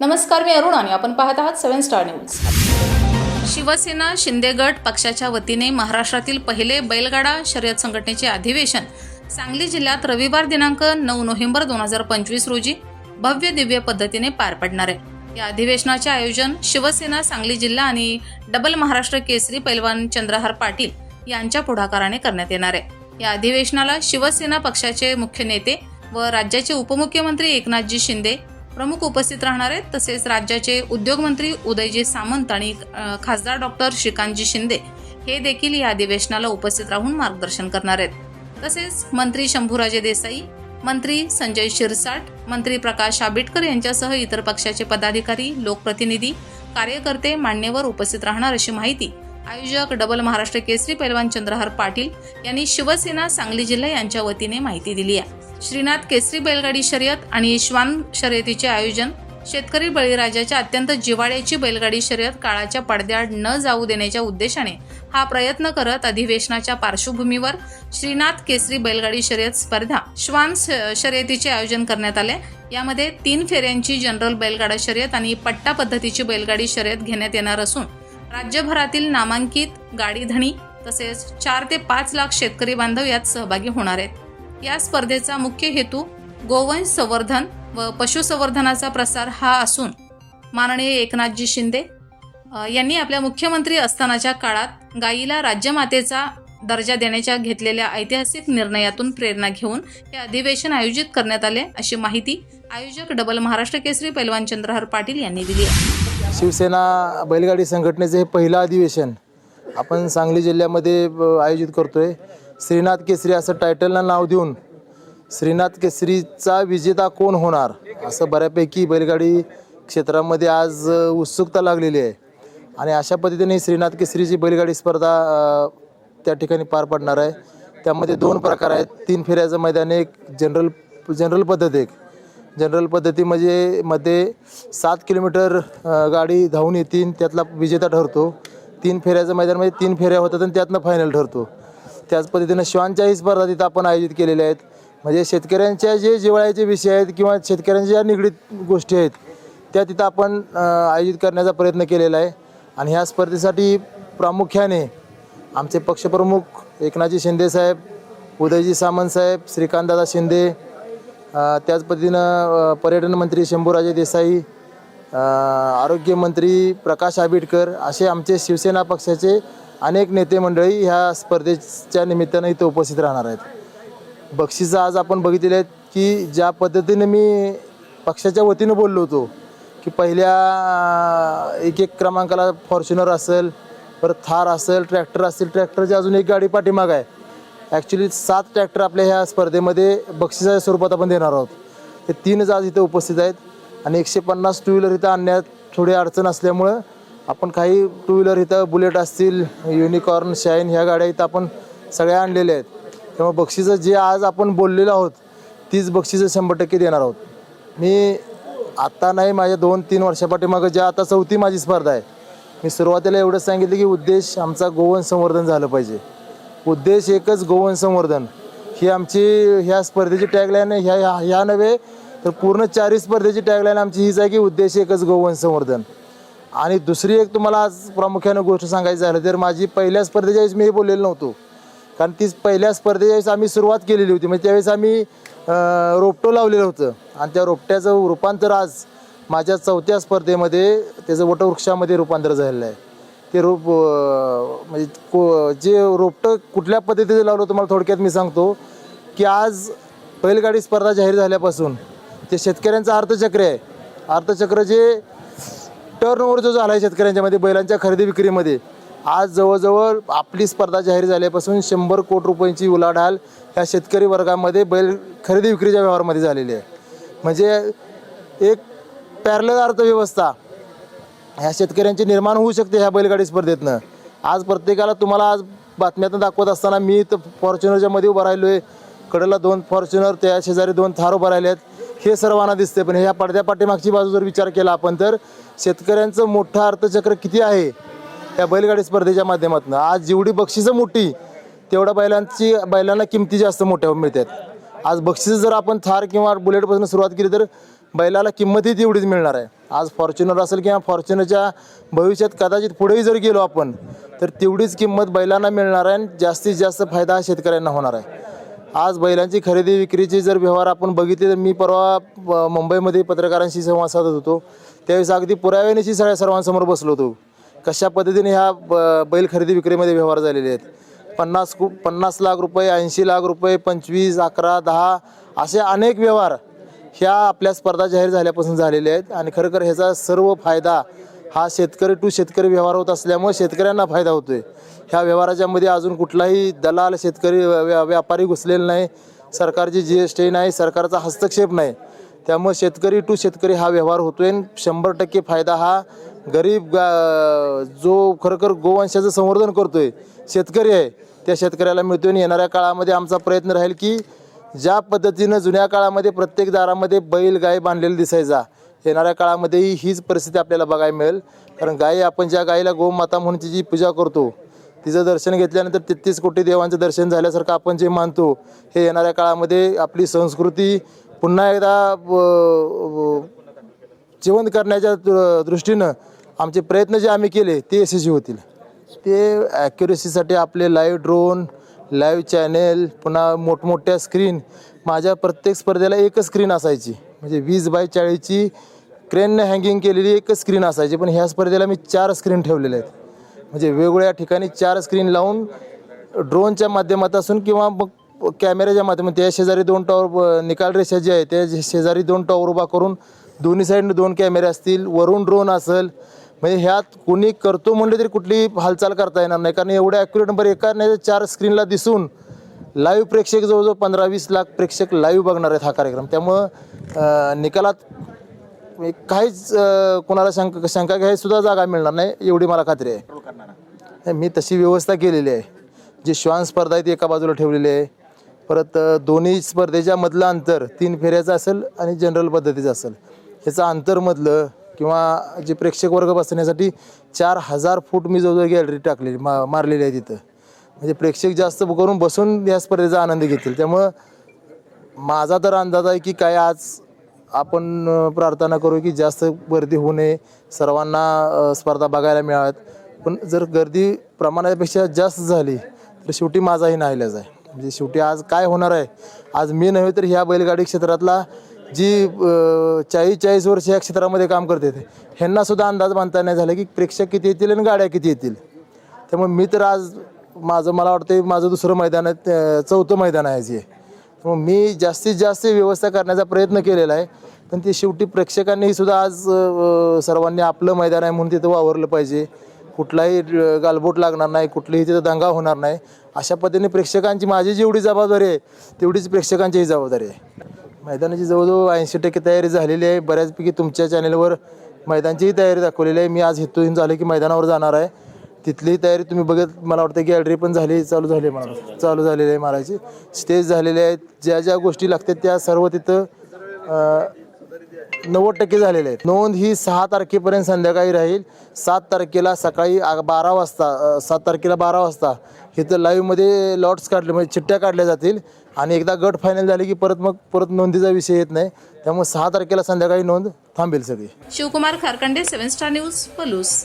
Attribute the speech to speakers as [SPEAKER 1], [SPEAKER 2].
[SPEAKER 1] नमस्कार मी अरुण आणि आपण पाहत आहात seven star news. Shiv Sena Shinde गट पक्षाच्या वतीने महाराष्ट्रातील पहिले बैलगाडा शर्यत संघटनेचे अधिवेशन सांगली जिल्ह्यात रविवार दिनांक नऊ नोव्हेंबर दोन हजार पंचवीस रोजी भव्य दिव्य पद्धतीने पार पडणार आहे. या अधिवेशनाचे आयोजन शिवसेना सांगली जिल्हा आणि डबल महाराष्ट्र केसरी पैलवान चंद्रहार पाटील यांच्या पुढाकाराने करण्यात येणार आहे. या अधिवेशनाला शिवसेना पक्षाचे मुख्य नेते व राज्याचे उपमुख्यमंत्री एकनाथजी शिंदे प्रमुख उपस्थित राहणार आहेत. तसेच राज्याचे उद्योगमंत्री उदयजी सामंत आणि खासदार डॉक्टर श्रीकांतजी शिंदे हे देखील या अधिवेशनाला उपस्थित राहून मार्गदर्शन करणार आहेत. तसेच मंत्री शंभूराजे देसाई मंत्री संजय शिरसाट मंत्री प्रकाश आंबेडकर यांच्यासह इतर पक्षाचे पदाधिकारी लोकप्रतिनिधी कार्यकर्ते मान्यवर उपस्थित राहणार अशी माहिती आयोजक डबल महाराष्ट्र केसरी पैलवान चंद्रहार पाटील यांनी शिवसेना सांगली जिल्हा यांच्या वतीने माहिती दिली आहे. श्रीनाथ केसरी बैलगाडी शर्यत आणि श्वान शर्यतीचे आयोजन. शेतकरी बळीराजाच्या अत्यंत जिवाळ्याची बैलगाडी शर्यत काळाच्या पडद्याआड न जाऊ देण्याच्या उद्देशाने हा प्रयत्न करत अधिवेशनाच्या पार्श्वभूमीवर श्रीनाथ केसरी बैलगाडी शर्यत स्पर्धा श्वान श- शर्यतीचे आयोजन करण्यात आले. यामध्ये तीन फेऱ्यांची जनरल बैलगाडा शर्यत आणि पट्टा पद्धतीची बैलगाडी शर्यत घेण्यात येणार असून राज्यभरातील नामांकित गाडीधणी तसेच चार ते पाच लाख शेतकरी बांधव यात सहभागी होणार आहेत. या स्पर्धेचा मुख्य हेतू गोवंश संवर्धन व पशुसंवर्धनाचा प्रसार हा असून माननीय एकनाथजी शिंदे यांनी आपल्या मुख्यमंत्री असतानाच्या काळात गायीला राज्यमातेचा दर्जा देण्याच्या घेतलेल्या ऐतिहासिक निर्णयातून प्रेरणा घेऊन हे अधिवेशन आयोजित करण्यात आले अशी माहिती आयोजक डबल महाराष्ट्र केसरी पैलवान चंद्रहर पाटील यांनी दिली आहे.
[SPEAKER 2] शिवसेना बैलगाडी संघटनेचे हे पहिलं अधिवेशन आपण सांगली जिल्ह्यामध्ये आयोजित करतोय. श्रीनाथ केसरी असं टायटलला नाव देऊन श्रीनाथ केसरीचा विजेता कोण होणार? असं बऱ्यापैकी बैलगाडी क्षेत्रामध्ये आज उत्सुकता लागलेली आहे. आणि अशा पद्धतीने श्रीनाथ केसरीची बैलगाडी स्पर्धा त्या ठिकाणी पार पडणार आहे. त्यामध्ये दोन प्रकार आहेत. तीन फेऱ्याचं मैदान एक जनरल जनरल पद्धत एक. जनरल पद्धती म्हणजे मध्ये सात किलोमीटर गाडी धावून येतील त्यातला विजेता ठरतो. तीन फेऱ्याचं मैदानमध्ये म्हणजे तीन फेऱ्या होतात आणि त्यातनं फायनल ठरतो. त्याच पद्धतीनं शिवांच्याही स्पर्धा तिथं आपण आयोजित केलेल्या आहेत. म्हणजे शेतकऱ्यांच्या जे जिव्हाळ्याचे विषय आहेत किंवा शेतकऱ्यांच्या ज्या निगडीत गोष्टी आहेत त्या तिथं आपण आयोजित करण्याचा प्रयत्न केलेला आहे. आणि ह्या स्पर्धेसाठी प्रामुख्याने आमचे पक्षप्रमुख एकनाथजी शिंदे साहेब उदयजी सामंत साहेब श्रीकांतदादा शिंदे त्याच पद्धतीनं पर्यटन मंत्री शंभूराजे देसाई आरोग्यमंत्री प्रकाश आंबेडकर असे आमचे शिवसेना पक्षाचे अनेक नेते मंडळी ह्या स्पर्धेच्या निमित्तानं इथं उपस्थित राहणार आहेत. बक्षिसं आज आपण बघितलेले आहेत की ज्या पद्धतीने मी पक्षाच्या वतीनं बोललो होतो की पहिल्या एक एक क्रमांकाला फॉर्च्युनर असेल परत थार असेल ट्रॅक्टर असेल ट्रॅक्टरची अजून एक गाडी पाठीमाग आहे. ॲक्च्युली सात ट्रॅक्टर आपल्या ह्या स्पर्धेमध्ये बक्षिसाच्या स्वरूपात आपण देणार आहोत. ते तीनच आज इथं उपस्थित आहेत आणि एकशे पन्नास टू व्हीलर इथं आणण्यात थोडी अडचण असल्यामुळं आपण काही टू व्हीलर इथं बुलेट असतील युनिकॉर्न शाईन ह्या गाड्या इथं आपण सगळ्या आणलेल्या आहेत. त्यामुळे बक्षिसं जे आज आपण बोललेलो आहोत तीच बक्षिसं शंभर टक्के देणार आहोत. मी आत्ता नाही माझ्या दोन तीन वर्षापाठीमागं ज्या आता चौथी माझी स्पर्धा आहे मी सुरुवातीला एवढंच सांगितलं की उद्देश आमचा गोवन संवर्धन झालं पाहिजे. उद्देश एकच गोवन संवर्धन. ही आमची ह्या स्पर्धेची टॅगलाईन ह्या ह्या ह्या नव्हे तर पूर्ण चारही स्पर्धेची टॅगलाईन आमची हीच आहे की उद्देश एकच गोवन संवर्धन. आणि दुसरी एक तुम्हाला आज प्रामुख्यानं गोष्ट सांगायची झालं तर माझी पहिल्या स्पर्धेच्या वेळेस मी हे बोललेलो नव्हतो. कारण ती पहिल्या स्पर्धेच्या वेळेस आम्ही सुरुवात केलेली होती. म्हणजे त्यावेळेस आम्ही रोपटो लावलेलं होतं. आणि त्या रोपट्याचं रूपांतर आज माझ्या चौथ्या स्पर्धेमध्ये त्याचं वटवृक्षामध्ये रूपांतर झालेलं आहे. ते रोप म्हणजे को जे रोपटं कुठल्या पद्धतीचं लावलं तुम्हाला थोडक्यात मी सांगतो. की आज बैलगाडी स्पर्धा जाहीर झाल्यापासून ते शेतकऱ्यांचं अर्थचक्र आहे. अर्थचक्र जे टर्नओव्हर जो झाला आहे शेतकऱ्यांच्यामध्ये बैलांच्या खरेदी विक्रीमध्ये आज जवळजवळ आपली स्पर्धा जाहीर झाल्यापासून शंभर कोटी रुपयांची उलाढाल ह्या शेतकरी वर्गामध्ये बैल खरेदी विक्रीच्या व्यवहारामध्ये झालेली आहे. म्हणजे एक पॅरलर अर्थव्यवस्था ह्या शेतकऱ्यांची निर्माण होऊ शकते ह्या बैलगाडी स्पर्धेतनं. आज प्रत्येकाला तुम्हाला आज बातम्यातून दाखवत असताना मी तर फॉर्च्युनरच्या मध्ये उभा राहिलो आहे कडेला दोन फॉर्च्युनर त्या शेजारी दोन थार उभा राहिले आहेत हे सर्वांना दिसते पण ह्या पडद्या पाठीमागची बाजू जर विचार केला आपण तर शेतकऱ्यांचं मोठं अर्थचक्र किती आहे त्या बैलगाडी स्पर्धेच्या माध्यमातून? आज जेवढी बक्षिसं मोठी तेवढ्या बैलांची बैलांना किमती जास्त मोठ्या मिळतात. आज बक्षिसं जर आपण थार किंवा बुलेटपासून सुरुवात केली तर बैलाला किंमतही तेवढीच मिळणार आहे. आज फॉर्च्युनर असेल किंवा फॉर्च्युनरच्या भविष्यात कदाचित पुढेही जर गेलो आपण तर तेवढीच किंमत बैलांना मिळणार आहे आणि जास्तीत जास्त फायदा हा शेतकऱ्यांना होणार आहे. आज बैलांची खरेदी विक्रीचे जर व्यवहार आपण बघितले तर मी परवा मुंबईमध्ये पत्रकारांशी संवाद साधत होतो. त्यावेळेस अगदी पुराव्यानेशी सगळ्या सर्वांसमोर बसलो होतो. कशा पद्धतीने ह्या ब- बैल खरेदी विक्रीमध्ये व्यवहार झालेले आहेत? पन्नास कु पन्नास लाख रुपये ऐंशी लाख रुपये पंचवीस अकरा दहा असे अनेक व्यवहार ह्या आपल्या स्पर्धा जाहीर झाल्यापासून झालेल्या आहेत. आणि खरं ह्याचा सर्व फायदा हा शेतकरी टू शेतकरी व्यवहार होत असल्यामुळे शेतकऱ्यांना फायदा होतोय. ह्या व्यवहाराच्या मध्ये अजून कुठलाही दलाल शेतकरी व्या- व्यापारी घुसलेला नाही. सरकारची जी एस टी नाही सरकारचा हस्तक्षेप नाही. त्यामुळे शेतकरी टू शेतकरी हा व्यवहार होतोय आणि शंभर टक्के फायदा हा गरीब गा जो खरोखर गोवंशाचं संवर्धन करतोय शेतकरी आहे त्या शेतकऱ्याला मिळतोय आणि येणाऱ्या काळामध्ये आमचा प्रयत्न राहील की ज्या पद्धतीनं जुन्या काळामध्ये प्रत्येक दारामध्ये बैल गाय बांधलेला दिसायचा येणाऱ्या काळामध्येही हीच परिस्थिती आपल्याला बघायला मिळेल. कारण गाय आपण ज्या गायीला गोमाता म्हणून तिची पूजा करतो तिचं दर्शन घेतल्यानंतर तेहतीस कोटी देवांचं दर्शन झाल्यासारखं आपण जे मानतो हे येणाऱ्या काळामध्ये आपली संस्कृती पुन्हा एकदा जिवंत करण्याच्या दृ- दृष्टीनं आमचे प्रयत्न जे आम्ही केले ते यशस्वी होतील. ते ॲक्युरेसीसाठी आपले लाईव्ह ड्रोन लाईव्ह चॅनेल पुन्हा मोठमोठ्या स्क्रीन माझ्या प्रत्येक स्पर्धेला एकच स्क्रीन असायची. म्हणजे वीस बाय चाळीसची क्रेनने हँगिंग केलेली एकच स्क्रीन असायची पण ह्या स्पर्धेला मी चार स्क्रीन ठेवलेले आहेत. म्हणजे वेगवेगळ्या ठिकाणी चार स्क्रीन लावून ड्रोनच्या माध्यमातून किंवा मग कॅमेऱ्याच्या माध्यमातून त्या शेजारी दोन टॉवर निकाल रेषा जी आहे त्या शेजारी दोन टॉवर उभा करून दोन्ही साईडने दोन कॅमेरे असतील वरून ड्रोन असेल. म्हणजे ह्यात कोणी करतो म्हणले तरी कुठली हालचाल करता येणार नाही कारण एवढ्या ॲक्युरेट नंबर एका नाही तर चार स्क्रीनला दिसून लाईव्ह प्रेक्षक जवळजवळ पंधरा वीस लाख प्रेक्षक लाईव्ह बघणार आहेत हा कार्यक्रम. त्यामुळं निकालात काहीच कोणाला शंका शंका घ्यायची सुद्धा जागा मिळणार नाही एवढी मला खात्री आहे. मी तशी व्यवस्था केलेली आहे. जी श्वान स्पर्धा आहे ती एका बाजूला ठेवलेली आहे. परत दोन्ही स्पर्धेच्या मधलं अंतर तीन फेऱ्याचं असेल आणि जनरल पद्धतीचं असेल. ह्याचं अंतरमधलं किंवा जे प्रेक्षक वर्ग बसण्यासाठी चार हजार फूट मी जवळजवळ गॅलरी टाकलेली मा मारलेली आहे तिथं. म्हणजे प्रेक्षक जास्त करून बसून या स्पर्धेचा आनंद घेतील. त्यामुळं माझा तर अंदाज आहे की काय आज आपण प्रार्थना करू की जास्त गर्दी होऊ नये. सर्वांना स्पर्धा बघायला मिळाव्यात. पण जर गर्दी प्रमाणापेक्षा जास्त झाली तर शेवटी माझाही नाहीलाच आहे. म्हणजे शेवटी आज काय होणार आहे? आज मी नव्हे तर ह्या बैलगाडी क्षेत्रातला जी चाळीस चाळीस वर्ष या क्षेत्रामध्ये काम करते ते ह्यांना सुद्धा अंदाज बांधता नाही झाला की प्रेक्षक किती येतील आणि गाड्या किती येतील. त्यामुळे मी तर आज माझं मला वाटतं माझं दुसरं मैदान आहे चौथं मैदान आहे जे मग मी जास्तीत जास्त व्यवस्था करण्याचा प्रयत्न केलेला आहे. पण ते शेवटी प्रेक्षकांनीही सुद्धा आज सर्वांनी आपलं मैदान आहे म्हणून तिथं वावरलं पाहिजे. कुठलाही गालबोट लागणार नाही कुठलीही तिथं दंगा होणार नाही. अशा पद्धतीने प्रेक्षकांची माझी जेवढी जबाबदारी आहे तेवढीच प्रेक्षकांचीही जबाबदारी आहे. मैदानाची जवळजवळ ऐंशी टक्के तयारी झालेली आहे. बऱ्याचपैकी तुमच्या चॅनेलवर मैदानचीही तयारी दाखवलेली आहे. मी आज इथून झालं की मैदानावर जाणार आहे. तिथली तयारी तुम्ही बघत मला वाटतं गॅलरी पण झाली चालू झाली मला चालू झालेली आहे मारायची स्टेज झालेले आहेत. ज्या ज्या गोष्टी लागतात त्या सर्व तिथं नव्वद टक्के झालेले आहेत. नोंद ही सहा तारखेपर्यंत संध्याकाळी राहील. सात तारखेला सकाळी आ- बारा वाजता सात तारखेला बारा वाजता इथं लाईव्हमध्ये लॉट्स काढले म्हणजे चिठ्ठ्या काढल्या जातील. आणि एकदा गट फायनल झाले की परत मग परत नोंदीचा विषय येत नाही. त्यामुळे सहा तारखेला संध्याकाळी नोंद थांबेल सगळी.
[SPEAKER 1] Shivkumar Kharkande seven star news Palus.